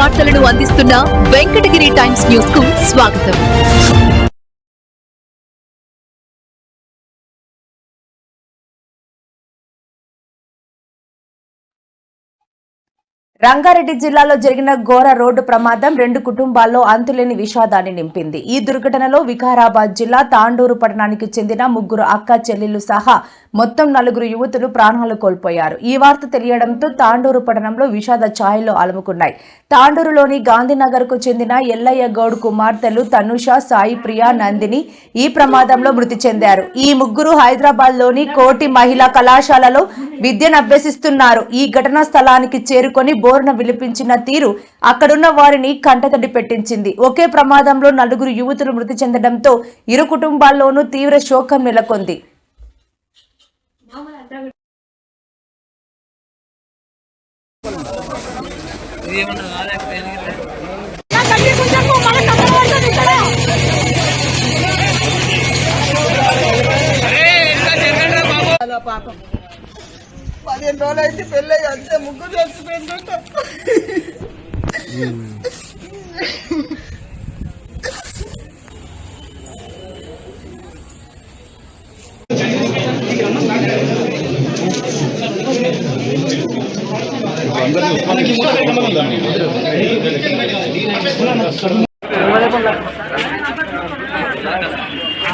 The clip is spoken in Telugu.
వార్తలను అందిస్తున్న వెంకటగిరి టైమ్స్ న్యూస్కు స్వాగతం. రంగారెడ్డి జిల్లాలో జరిగిన ఘోర రోడ్డు ప్రమాదం రెండు కుటుంబాల్లో అంతులేని విషాదాన్ని నింపింది. ఈ దుర్ఘటనలో వికారాబాద్ జిల్లా తాండూరు పట్టణానికి చెందిన ముగ్గురు అక్క చెల్లెళ్ళు సహా మొత్తం నలుగురు యువతులు ప్రాణాలు కోల్పోయారు. ఈ వార్త తెలియడంతో తాండూరు పట్టణంలో విషాద ఛాయలు అలముకున్నాయి. తాండూరులోని గాంధీనగర్కు చెందిన ఎల్లయ్య గౌడ్ కుమార్తెలు తనుష సాయి ప్రియ నందిని ఈ ప్రమాదంలో మృతి చెందారు. ఈ ముగ్గురు హైదరాబాద్లోని కోటి మహిళా కళాశాలలో విద్యను అభ్యసిస్తున్నారు. ఈ ఘటనా స్థలానికి చేరుకొని బోరున విలిపించిన తీరు అక్కడున్న వారిని కంటతడి పెట్టించింది. ఒకే ప్రమాదంలో నలుగురు యువతులు మృతి చెందడంతో ఇరు కుటుంబాల్లోనూ తీవ్ర శోకం నెలకొంది. పాపం పదిహేను రోజులు అయితే పెళ్ళి అంతే ముగ్గురు చచ్చిపోయిందంట